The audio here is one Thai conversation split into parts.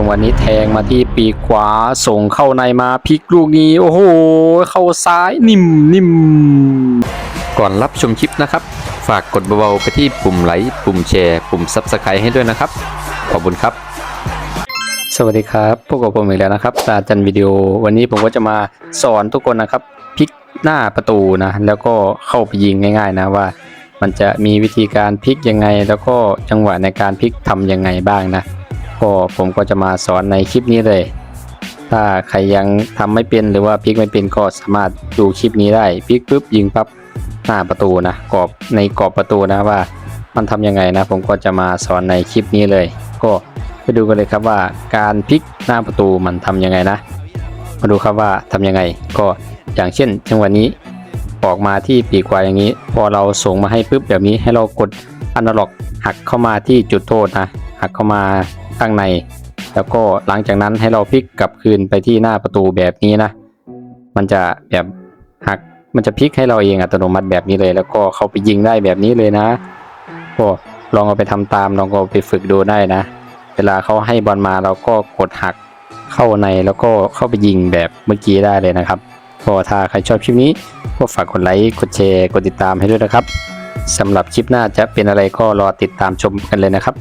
จังหวะนี้แทงมาที่ปีกขวาส่งเข้าในมาพลิกลูกนี้ โอ้โห เข้าซ้ายนิ่มนิ่มก่อนรับชมคลิปนะครับ ฝากกดเบาๆไปที่ปุ่มไลค์ปุ่มแชร์ปุ่ม Subscribe ให้ด้วยนะครับ ขอบคุณครับ สวัสดีครับพวกกับผมอีกแล้วนะครับตาจันวิดีโอ วันนี้ผมก็จะมาสอนทุกคนนะครับพลิกหน้าประตูนะ แล้วก็เข้าไปยิงง่าย ๆ นะว่า มันจะมีวิธีการพลิกยังไง แล้วก็จังหวะในการพลิกทำยังไงบ้างนะ ก็ผมก็จะมาสอนในคลิปนี้เลย ถ้าใครยังทำไม่เป็นหรือว่าพลิกไม่เป็นก็สามารถดูคลิปนี้ได้พลิกปุ๊บยิงปั๊บหน้าประตูนะกรอบในกรอบประตูนะว่ามันทำยังไงนะ ผมก็จะมาสอนในคลิปนี้เลย ก็ไปดูกันเลยครับว่าการพลิกหน้าประตูมันทำยังไงนะ มาดูครับว่าทำยังไง ก็อย่างเช่นจังหวะนี้ออกมาที่ปีกขวาอย่างนี้ พอเราส่งมาให้ปุ๊บแบบนี้ให้เรากดอนาล็อกหักเข้ามาที่จุดโทษนะ หักเข้ามาข้างใน แล้วก็หลังจากนั้นให้เราพลิกกลับคืนไปที่หน้าประตูแบบนี้นะ มันจะแบบหักมันจะพลิกให้เราเองอัตโนมัติแบบนี้เลย แล้วก็เข้าไปยิงได้แบบนี้เลยนะก็ลองเอาไปทำตามลองเอาไปฝึกดูได้นะ เวลาเขาให้บอลมาเราก็กดหักเข้าในแล้วก็เข้าไปยิงแบบเมื่อกี้ได้เลยนะครับก็ถ้าใครชอบคลิปนี้ก็ฝากกดไลค์กดแชร์กดติดตามให้ด้วยนะครับสำหรับคลิปหน้าจะเป็นอะไรก็รอติดตามชมกันเลยนะครับ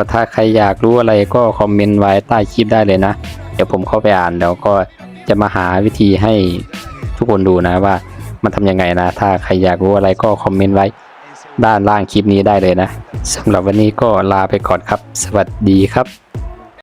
ก็ถ้าใครอยากรู้อะไรก็คอมเมนต์ไว้ใต้คลิปได้เลยนะ เดี๋ยวผมเข้าไปอ่านแล้วก็จะมาหาวิธีให้ทุกคนดูนะว่ามันทำยังไงนะ ถ้าใครอยากรู้อะไรก็คอมเมนต์ไว้ด้านล่างคลิปนี้ได้เลยนะสำหรับวันนี้ก็ลาไปก่อนครับ สวัสดีครับ